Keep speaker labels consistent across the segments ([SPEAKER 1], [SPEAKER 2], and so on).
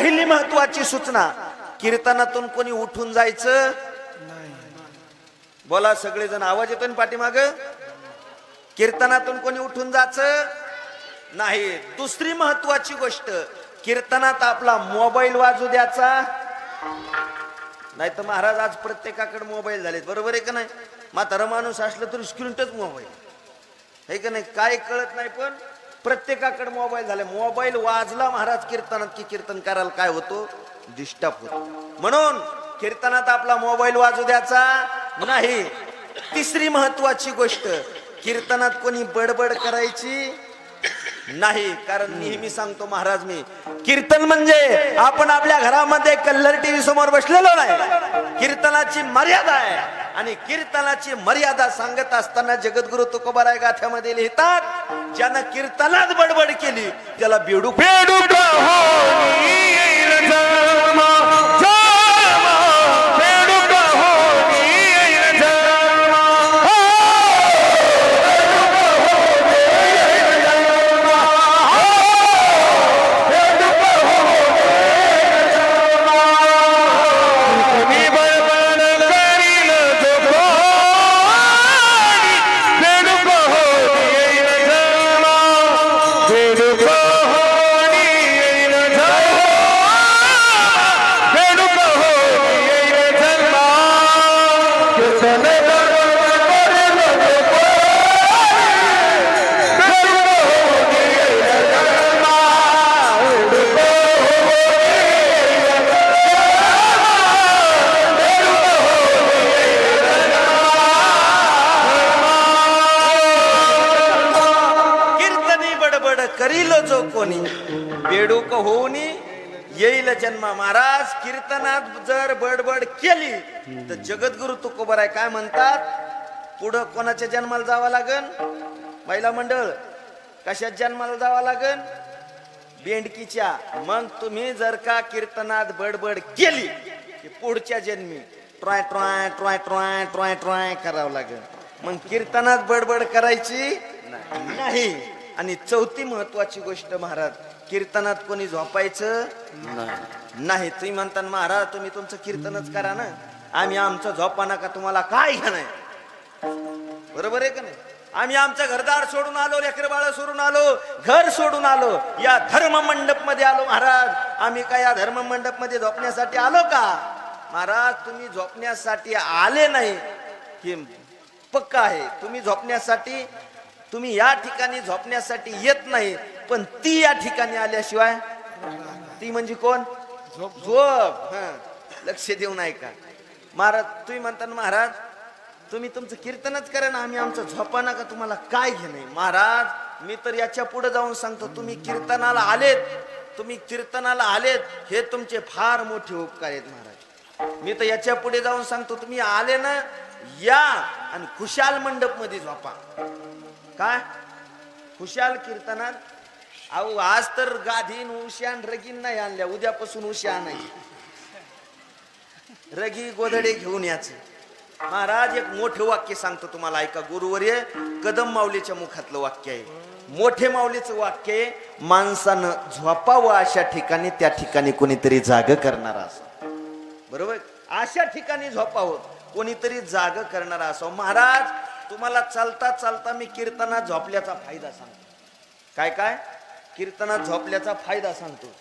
[SPEAKER 1] पहिली महत्वाची सूचना कीर्तनातून कोणी उठून जायचं? बोला सगळेजण आवाज येतो ना पाठीमाग? कीर्तनातून कोणी उठून जायचं? नाही. दुसरी महत्वाची गोष्ट कीर्तनात आपला मोबाईल वाजू द्याचा नाही तर महाराज आज प्रत्येकाकडे मोबाईल झालेत. बरोबर आहे का नाही? म्हातारा माणूस असलं तर स्क्रीनटच मोबाईल. आहे का नाही? काय कळत नाही पण? प्रत्येकाकडे मोबाईल झाले. मोबाईल वाजला महाराज कीर्तनात की कीर्तन करायला काय होतो? डिस्टर्ब होतो. म्हणून कीर्तनात आपला मोबाईल वाजू द्यायचा नाही. तिसरी महत्वाची गोष्ट कीर्तनात कोणी बडबड करायची नाही. कारण नेहमी सांगतो महाराज मी कीर्तन म्हणजे आपण आपल्या घरामध्ये कल्लर टीव्ही समोर बसलेलो नाही. कीर्तनाची मर्यादा आहे. आणि कीर्तनाची मर्यादा सांगत असताना जगद्गुरु तुकोबाराय गाथ्यामध्ये लिहितात ज्यानं कीर्तनात बडबड केली त्याला बेडू
[SPEAKER 2] बेडूक येईल जन्म.
[SPEAKER 1] महाराज कीर्तनात जर बडबड केली तर जगद्गुरु तुकोबराय काय म्हणतात? पुढं कोणाच्या जन्माला जावं लागन? महिला मंडळ कशात जन्माला जावं लागन? बेंडकीच्या मग तुम्ही जर का कीर्तनात बडबड केली की पुढच्या जन्मी Troy Troy Troy Troy Troy Troy करावं लागेल मग कीर्तनात बडबड करायची नाही. आणि चौथी महत्वाची गोष्ट महाराज कीर्तनात कोणी झोपायचं? नाही. तुम्ही म्हणता महाराज तुम्ही तुमचं कीर्तनच करा ना. आम्ही आमचं झोपा नका तुम्हाला काय घ्या नाही? बरोबर आहे का नाही? आम्ही आमचं घरदार सोडून आलो लेकर बाळ सोडून आलो घर सोडून आलो. या धर्म मंडपमध्ये आलो महाराज आम्ही काय या धर्म मंडपमध्ये झोपण्यासाठी आलो का? महाराज तुम्ही झोपण्यासाठी आले नाही. हे पक्क आहे. तुम्ही झोपण्यासाठी तुम्ही या ठिकाणी झोपण्यासाठी येत नाही. पण ती या ठिकाणी आल्याशिवाय ती म्हणजे कोण? झोप. हं. लक्ष देऊन ऐका महाराज तुम्ही म्हणता महाराज तुम्ही तुमचं कीर्तनच करा ना आम्ही आमचं झोपा नका तुम्हाला काय घेणे महाराज मी तर याच्यापुढे जाऊन सांगतो तुम्ही कीर्तनाला आलेत. तुम्ही कीर्तनाला आलेत हे तुमचे फार मोठे उपकार आहेत महाराज. मी तर याच्यापुढे जाऊन सांगतो तुम्ही आले ना या आणि खुशाल मंडपमध्ये झोपा. काय? खुशाल कीर्तनात अहो आज तर गाधीन उशान रगीन नाही आणल्या. उद्यापासून उशा नाही रगी गोधडे घेऊन याचे महाराज एक मोठं वाक्य सांगतो तुम्हाला ऐका. गुरुवर्य कदम माऊलीच्या मुखातलं वाक्य आहे. मोठे माऊलीचं वाक्य आहे माणसानं झोपावं अशा ठिकाणी त्या ठिकाणी कोणीतरी जाग करणार असं बरोबर? अशा ठिकाणी झोपावं कोणीतरी जाग करणारा असावं. महाराज तुम्हाला चालता चालता मी कीर्तनात झोपल्याचा फायदा सांगतो. काय काय? कीर्तनात झोपल्याचा फायदा सांगतो.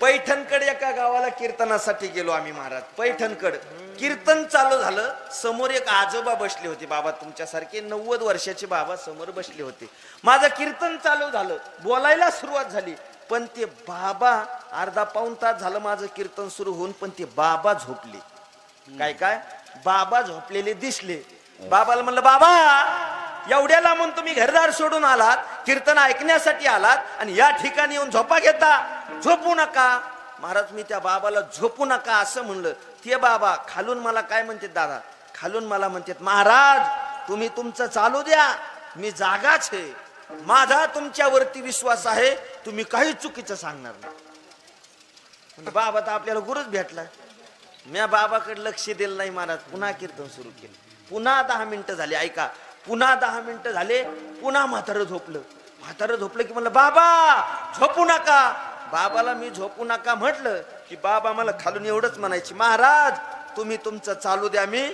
[SPEAKER 1] पैठणकड एका गावाला कीर्तनासाठी गेलो आम्ही महाराज. पैठणकड. कीर्तन चालू झालं. समोर एक आजोबा बसले होते. बाबा तुमच्यासारखे नव्वद वर्षाचे बाबा समोर बसले होते. माझं कीर्तन चालू झालं. बोलायला सुरुवात झाली. पण ते बाबा अर्धा पाऊन तास झालं माझं कीर्तन सुरू होऊन पण ते बाबा झोपले. काय काय? बाबा झोपलेले दिसले. बाबाला म्हणलं बाबा एवढ्या लांबून तुम्ही घरदार सोडून आलात कीर्तन ऐकण्यासाठी आलात आणि या ठिकाणी येऊन झोपा घेता. झोपू नका. महाराज मी त्या बाबाला झोपू नका असं म्हणलं. ते बाबा खालून मला काय म्हणतात दादा? खालून मला म्हणतात महाराज तुम्ही तुमचं चालू द्या. मी जागाच आहे. माझा तुमच्यावरती विश्वास आहे. तुम्ही काही चुकीचं सांगणार नाही. बाबा तर आपल्याला गुरुच भेटला म्या बाबाकडे लक्ष दिलं नाही महाराज. पुन्हा कीर्तन सुरू केलं. पुन्हा दहा मिनिटं झाली ऐका. पुन्हा दहा मिनिटं झाले पुन्हा म्हातारं झोपलं. म्हातारं झोपलं की म्हणलं बाबा झोपू नका. बाबाला मी झोपू नका म्हटलं की बाबा मला खालून एवढंच म्हणायची महाराज तुम्ही तुमचं चालू द्या मी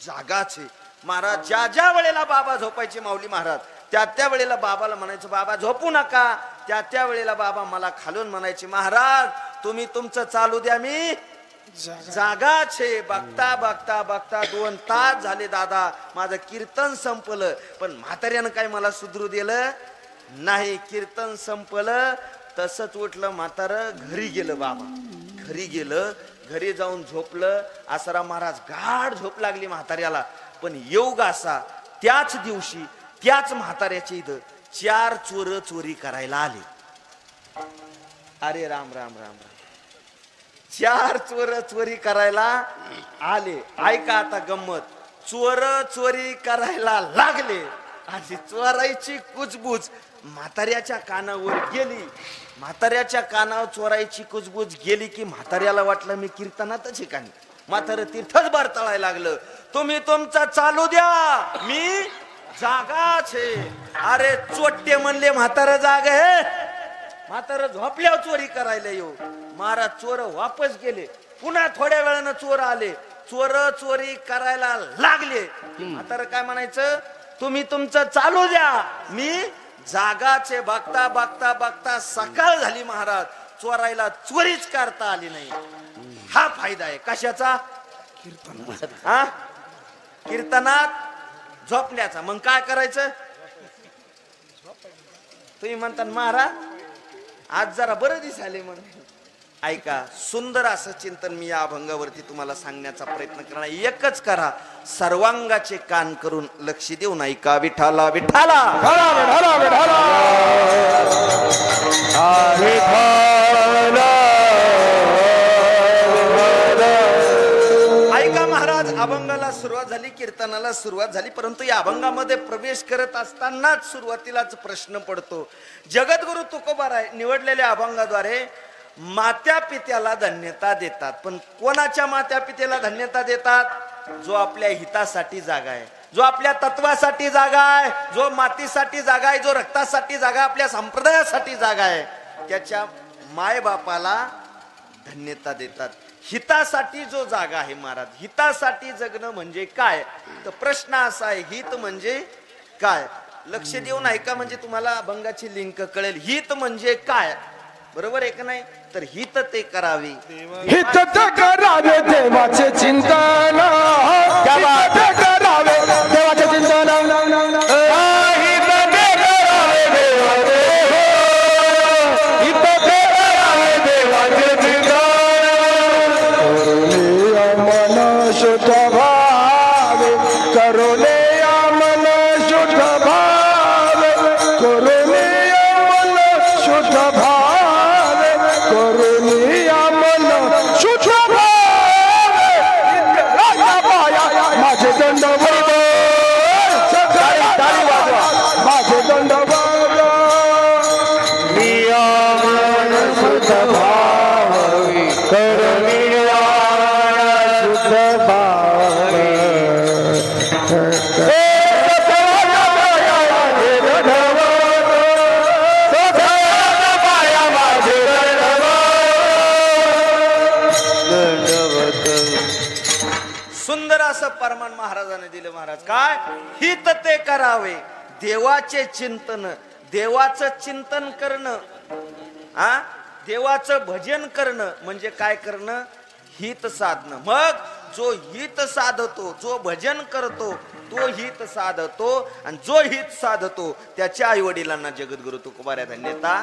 [SPEAKER 1] जागाच. आहे महाराज ज्या ज्या वेळेला बाबा झोपायचे माऊली महाराज त्या त्या वेळेला बाबाला म्हणायचं बाबा झोपू नका. त्या त्या वेळेला बाबा मला खालून म्हणायचे महाराज तुम्ही तुमचं चालू द्या मी जागा छे. बघता बघता बघता दोन तास झाले दादा. माझं कीर्तन संपलं. पण म्हाताऱ्यानं काय मला सुधरू दिलं? नाही कीर्तन संपलं. तसंच उठलं म्हातारं. घरी गेलं बाबा. घरी गेलं. घरी जाऊन झोपलं. आसाराम महाराज गाढ झोप लागली म्हाताऱ्याला. पण योग असा. त्याच दिवशी त्याच म्हाताऱ्याच्या इथं चार चोर चोरी करायला आले. अरे राम राम राम राम. चार चोर चोरी करायला आले. ऐका आता गंमत. चोर चोरी करायला लागले आणि चोरायची कुजबूज म्हाताऱ्याच्या कानावर गेली. म्हाताऱ्याच्या कानावर चोरायची कुजबूज गेली की म्हाताऱ्याला वाटलं मी कीर्तनातच ठिकाणी म्हातारं तीर्थच बरताळायला लागलं. तुम्ही तुमचा चालू द्या. मी जागाच आहे. अरे चोट्टे म्हणले म्हातारा जाग आहे. म्हातार झोपल्यावर चोरी करायला येऊ. महाराज चोर वापस गेले. पुन्हा थोड्या वेळानं चोर आले. चोर चोरी करायला लागले. म्हातारं काय म्हणायचं? तुम्ही तुमचं चालू द्या. मी जागाचे बघता बघता बघता सकाळ झाली महाराज. चोरायला चोरीच करता आली नाही. हा फायदा आहे. कशाचा? हा? कीर्तनात झोपल्याचा मग काय करायचं? तुम्ही म्हणता महाराज आज जरा बरं दिसाले म्हण ऐका सुंदर असं चिंतन मी या अभंगावरती तुम्हाला सांगण्याचा प्रयत्न करणार एकच करा सर्वांगाचे कान करून लक्ष देऊन ऐका विठाला विठाला ऐका महाराज अभंगाला सुरुवात झाली कीर्तनाला सुरुवात झाली परंतु या अभंगामध्ये प्रवेश करत असतानाच सुरुवातीलाच प्रश्न पडतो. जगद्गुरु तुकोबाराय निवडलेल्या अभंगाद्वारे मात्या पित्याला धन्यता देतात. पण कोणाच्या मात्या पित्याला धन्यता देतात? जो आपल्या हितासाठी जागा आहे. जो आपल्या तत्वासाठी जागा आहे. जो मातीसाठी जागा आहे. जो रक्तासाठी जागा आहे, आपल्या संप्रदायासाठी जागा आहे. त्याच्या मायबापाला धन्यता देतात. हितासाठी जो जागा आहे महाराज. हितासाठी जगणं म्हणजे काय? तर प्रश्न असा आहे हित म्हणजे काय? लक्ष देऊन ऐका म्हणजे तुम्हाला अभंगाची लिंक कळेल. हित म्हणजे काय? बरोबर आहे का नाही? तर हित ते करावे.
[SPEAKER 2] हित ते करावे देवाचे चिंतन.
[SPEAKER 1] असं परमान महाराजाने दिलं महाराज. काय? हित ते करावे. देवाचे चिंतन देवाचं चिंतन करणं हा देवाचं भजन करणं म्हणजे काय करणं? हित साधणं. मग जो हित साधतो जो भजन करतो तो हित साधतो आणि जो हित साधतो त्याच्या आई वडिलांना जगद्गुरु तुकोबाऱ्या धन्यता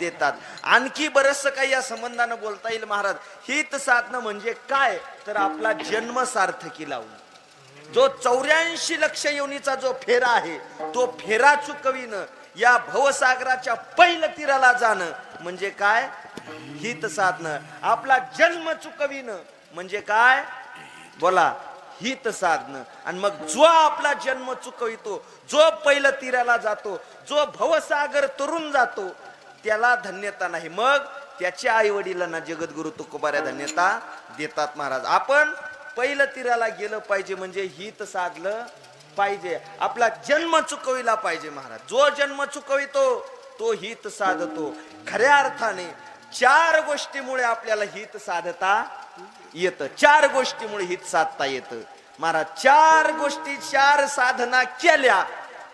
[SPEAKER 1] देतात. आणखी बरस काही या संबंधानं बोलता येईल महाराज. हित साधणं म्हणजे काय? तर आपला जन्म सार्थकी लावून. जो चौऱ्याऐंशी लक्ष योनीचा जो फेरा आहे तो फेरा चुकविणं या भवसागराच्या पहिलं तीराला जाणं म्हणजे काय? हित साधणं आपला जन्म चुकविणं म्हणजे काय? बोला हित साधणं आणि मग जो आपला जन्म चुकवितो जो पहिलं तीराला जातो जो भवसागर तरुण जातो त्याला धन्यता नाही. मग त्याच्या आई वडिलांना जगद्गुरु तुकोबाऱ्या धन्यता देतात महाराज. आपण पहिलं तीराला गेलं पाहिजे म्हणजे हित साधलं पाहिजे. आपला जन्म चुकविला पाहिजे महाराज. जो जन्म चुकवितो तो हित साधतो. खऱ्या अर्थाने चार गोष्टीमुळे आपल्याला हित साधता येतं. चार गोष्टीमुळे हित साधता येतं. महाराज चार गोष्टी चार साधना केल्या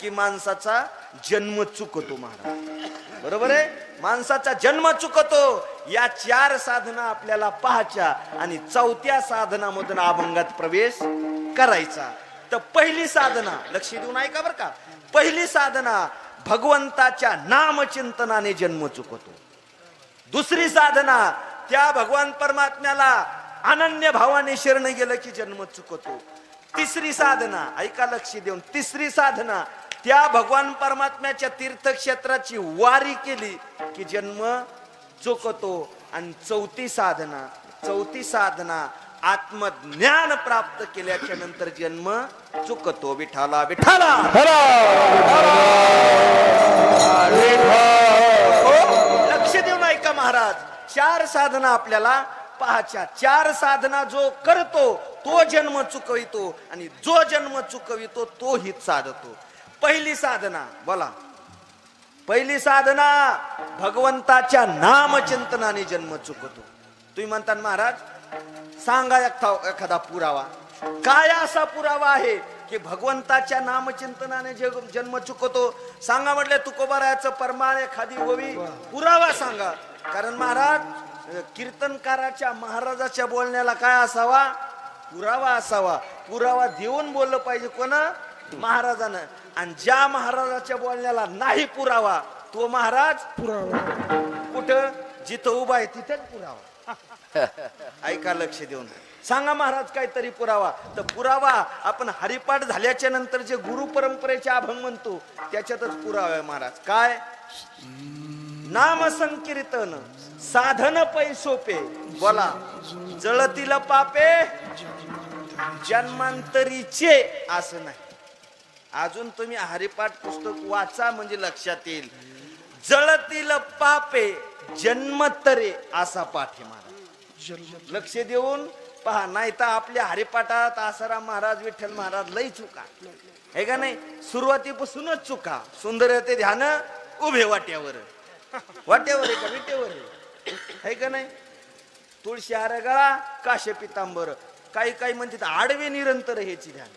[SPEAKER 1] की माणसाचा जन्म चुकतो महाराज. बरोबर आहे? माणसाचा जन्म चुकतो. या चार साधना आपल्याला पाहायच्या आणि चौथ्या साधनामधून अभंगात प्रवेश करायचा. तर पहिली साधना लक्ष देऊन ऐका बरं का. पहिली साधना भगवंताच्या नामचिंतनाने जन्म चुकतो. दुसरी साधना त्या भगवान परमात्म्याला अनन्य भावाने शरण गेलं की जन्म चुकतो. तिसरी साधना ऐका लक्ष देऊन. तिसरी साधना त्या भगवान परमात्म्याच्या तीर्थक्षेत्राची वारी केली की जन्म चुकतो आणि चौथी साधना चौथी साधना आत्मज्ञान प्राप्त केल्याच्यानंतर जन्म चुकतो. विठाला विठाला लक्ष देऊन ऐका महाराज. चार साधना आपल्याला पाहाच्या चार साधना जो करतो तो जन्म चुकवितो आणि जो जन्म चुकवितो तो हित साधतो. पहिली साधना बोला. पहिली साधना भगवंताच्या नामचिंतनाने जन्म चुकतो. तुम्ही म्हणता महाराज सांगा एखा- एखादा पुरावा. काय असा पुरावा आहे की भगवंताच्या नामचिंतनाने जन्म चुकतो? सांगा म्हटले तुकोबारायाचं परमाण एखादी गोवी पुरावा सांगा. कारण महाराज कीर्तनकाराच्या महाराजाच्या बोलण्याला काय असावा? पुरावा असावा. पुरावा देऊन बोललं पाहिजे कोण? महाराजानं आणि ज्या महाराजाच्या बोलण्याला नाही पुरावा तो महाराज कुठं? जिथं उभा आहे तिथेच पुरावा. ऐका लक्ष देऊन. सांगा महाराज काहीतरी पुरावा. तर पुरावा आपण हरिपाठ झाल्याच्यानंतर जे गुरु परंपरेचे अभंग म्हणतो त्याच्यातच पुरावा आहे महाराज. काय? नाम संकीर्तन साधन पै सोपे. बोला. जळतील पापे जन्मांतरीचे असं नाही. अजून तुम्ही हरिपाठ पुस्तक वाचा म्हणजे लक्षात येईल. जळतील पापे जन्मतरे असा पाठ आहे लक्ष देऊन पहा नाही तर आपल्या हरिपाठात आसाराम महाराज विठ्ठल महाराज लई चुका. हे का नाही? सुरुवातीपासूनच चुका. सुंदर ते ध्यान उभे वाट्यावर. वाट्यावर आहे का? विट्यावर आहे. का नाही? तुळशी हार गळा काशे पितांबर. काही काही म्हणतात आडवे निरंतर ह्याची ध्यान.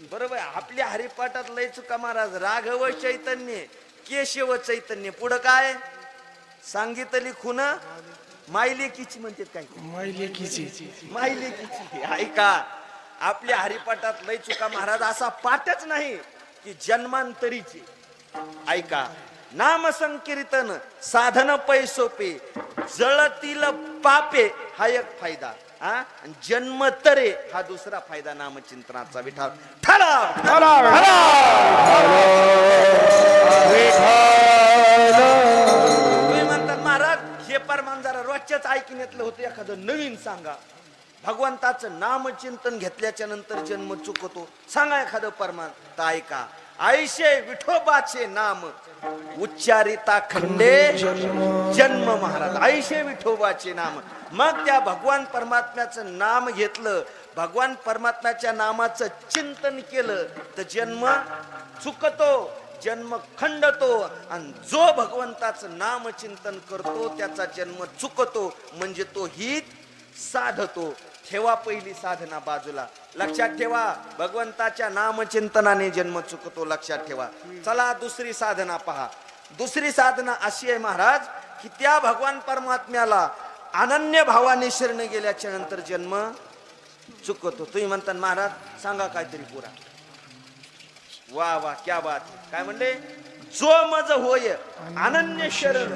[SPEAKER 1] बरोबर. आपल्या हरिपाठात लय चुका महाराज. राघव चैतन्य केशव चैतन्य. पुढं काय? सांगितली खुन मायलेकीची म्हणतात काय? मायलेकीची. ऐका आपल्या हरिपाठात लय चुका महाराज. असा पाठच नाही की जन्मांतरीची. ऐका नाम संकीर्तन साधन पैसोपे जळतील पापे हा एक फायदा. हा? आणि जन्मतरे हा दुसरा फायदा नामचिंतनाचा ठरा तुम्ही म्हणतात महाराज हे परमान जरा रोजच्याच ऐकण्यातलं होतं एखादं नवीन सांगा. भगवंताचं नामचिंतन घेतल्याच्या नंतर जन्म चुकतो. सांगा एखादं परमान तर ऐका आयशे विठोबाचे नाम उच्चारिता खंडे जन्म महाराज. आयशे विठोबाचे नाम. मग त्या भगवान परमात्म्याचं नाम घेतलं. भगवान परमात्म्याच्या नामाचं चिंतन केलं. तर जन्म चुकतो जन्म खंडतो आणि जो भगवंताचं नाम चिंतन करतो त्याचा जन्म चुकतो. म्हणजे तो हित साधतो. ठेवा पहिली साधना बाजूला. लक्षात ठेवा भगवंताच्या नामचिंतनाने जन्म चुकतो लक्षात ठेवा. चला दुसरी साधना पहा. दुसरी साधना अशी आहे महाराज की त्या भगवान परमात्म्याला अनन्य भावाने शरण गेल्याच्यानंतर जन्म चुकतो. तुम्ही म्हणता महाराज सांगा काहीतरी पुरा. वा वा क्या बात काय म्हणले? जो मज होय अनन्य शरण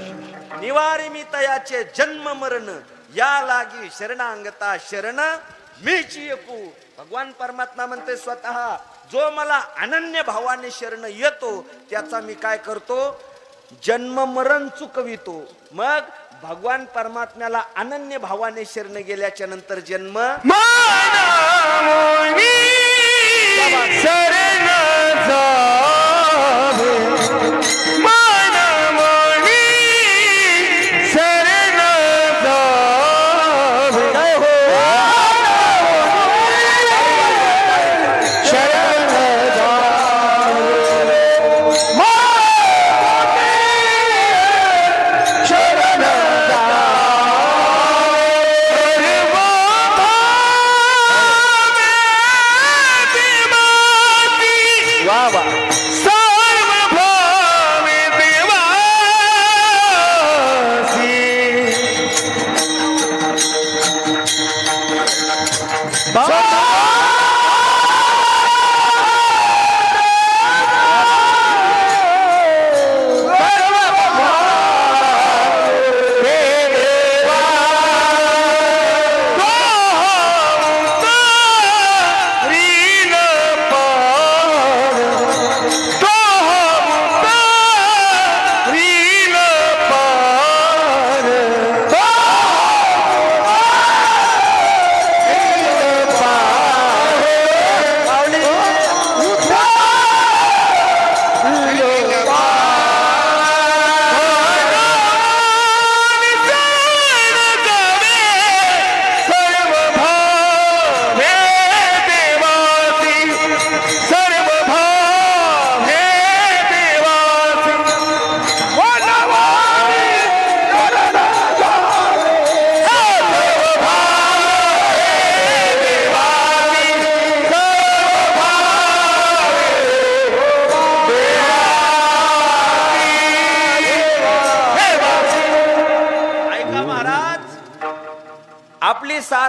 [SPEAKER 1] निवारी मी तयाचे जन्म मरण या लागी शरणांगता शरण मीची एकू भगवान परमात्मा म्हणते स्वतः जो मला अनन्य भावाने शरण येतो त्याचा मी काय करतो? जन्म मरण चुकवितो. मग भगवान परमात्म्याला अनन्य भावाने शरण गेल्याच्यानंतर जन्म 正。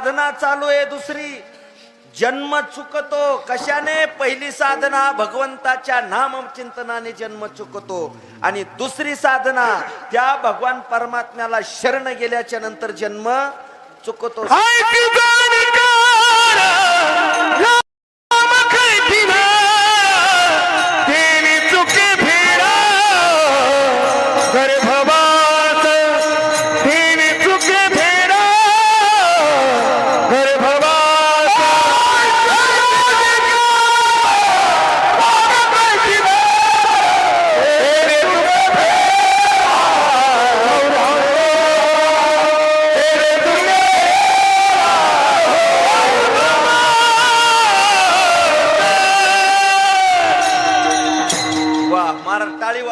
[SPEAKER 1] साधना चालू आहे दुसरी. जन्म चुकतो कशाने? पहिली साधना भगवंताच्या नाम चिंतनाने जन्म चुकतो. आणि दुसरी साधना त्या भगवान परमात्म्याला शरण गेल्याच्यानंतर जन्म चुकतो.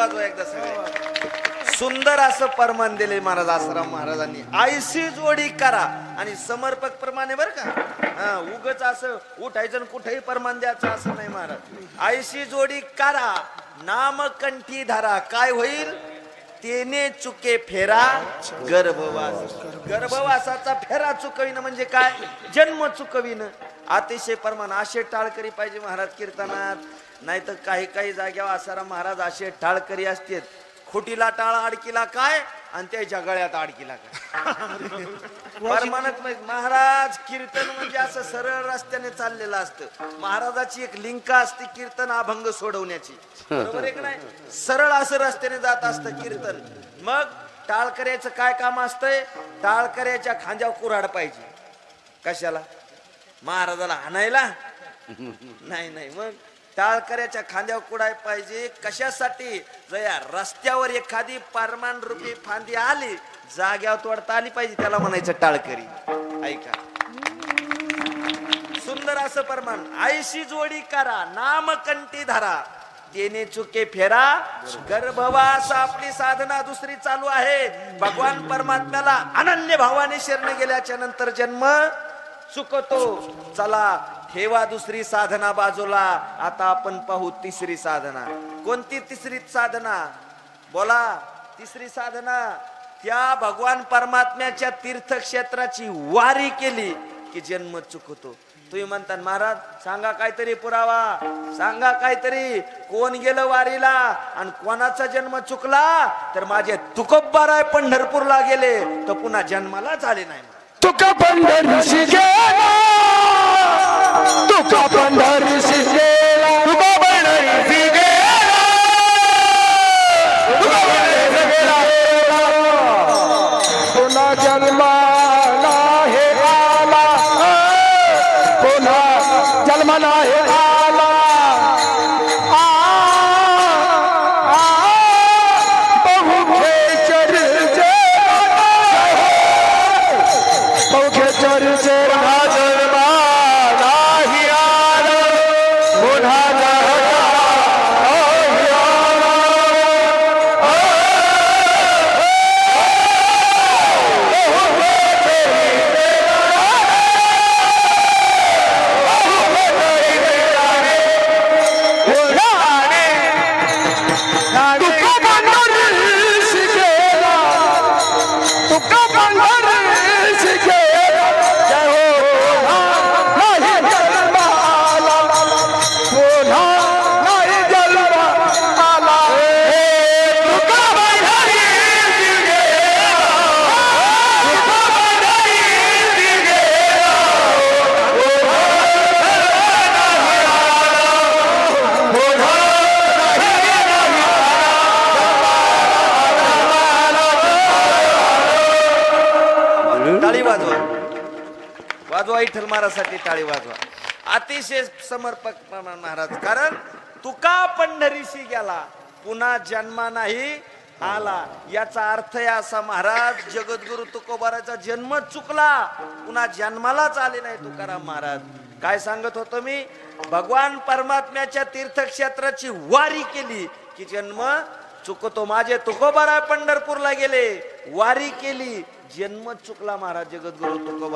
[SPEAKER 1] वाजवा एकदा सगळे. सुंदर असं परमान दिले महाराज आसाराम महाराजांनी. आयसी जोडी करा आणि समर्पक प्रमाणे बर का? हा उगच असं उठायचं कुठेही परमान द्यायचं असं नाही महाराज. आयसी जोडी करा नामकंठी धरा. काय होईल? तेने चुके फेरा गर्भवास. गर्भवासाचा फेरा चुकविणं म्हणजे काय? जन्म चुकविणं. अतिशय परमान असे टाळकरी पाहिजे महाराज कीर्तनात. नाही तर काही काही जाग्यावर असारा महाराज असे टाळकरी असतात खोटीला टाळ अडकीला काय? आणि त्याच्या गळ्यात अडकीला काय? परमानत माहीत महाराज कीर्तन म्हणजे असं सरळ रस्त्याने चाललेलं असतं. महाराजाची एक लिंक असते कीर्तन अभंग सोडवण्याची. बरोबर आहे का नाही? सरळ असं रस्त्याने जात असतं कीर्तन. मग टाळकऱ्याचं काय काम असतंय? टाळकऱ्याच्या खांद्यावर कुऱ्हाड पाहिजे. कशाला? महाराजाला हाणायला नाही नाही. मग टाळकऱ्याच्या खांद्यावर कुडाय पाहिजे. कशासाठी? जया रस्त्यावर एखादी परमान रुपी फांदी आली जाग्यावर तोडता आली पाहिजे त्याला म्हणायचं टाळकरी. ऐका. सुंदर असं परमान आईशी जोडी करा नामकंठी धरा. देणे चुके फेरा गर्भवास आपली साधना दुसरी चालू आहे. भगवान परमात्म्याला अनन्य भावाने शरण गेल्याच्यानंतर जन्म चुकतो. चला ठेवा दुसरी साधना बाजूला. आता आपण पाहू तिसरी साधना. कोणती तिसरी साधना? बोला तिसरी साधना. त्या भगवान परमात्म्याच्या तीर्थक्षेत्राची वारी केली की जन्म चुकतो. तुम्ही म्हणता महाराज सांगा काहीतरी पुरावा. सांगा काहीतरी. कोण गेलं वारीला आणि कोणाचा जन्म चुकला? तर माझे तुकोब्बाराय पंढरपूरला गेले. तर पुन्हा
[SPEAKER 2] जन्माला झाले नाही तुक पंढरीशी
[SPEAKER 1] वाजवा विठ्ठल महाराजसाठी टाळी वाजवा. अतिशय समर्पक महाराज. कारण तुका पंढरीशी गेला पुन्हा जन्मा नाही आला. याचा अर्थ आहे असा महाराज जगद्गुरु तुकोबाराचा जन्म चुकला. पुन्हा जन्मालाच आले नाही तुकाराम महाराज. काय सांगत होतो मी? भगवान परमात्म्याच्या तीर्थक्षेत्राची वारी केली की जन्म चुकतो माझे. तुकोबारा पंढरपूरला गेले वारी केली जन्म चुकला महाराज जगद्गुरु तुकोबारा.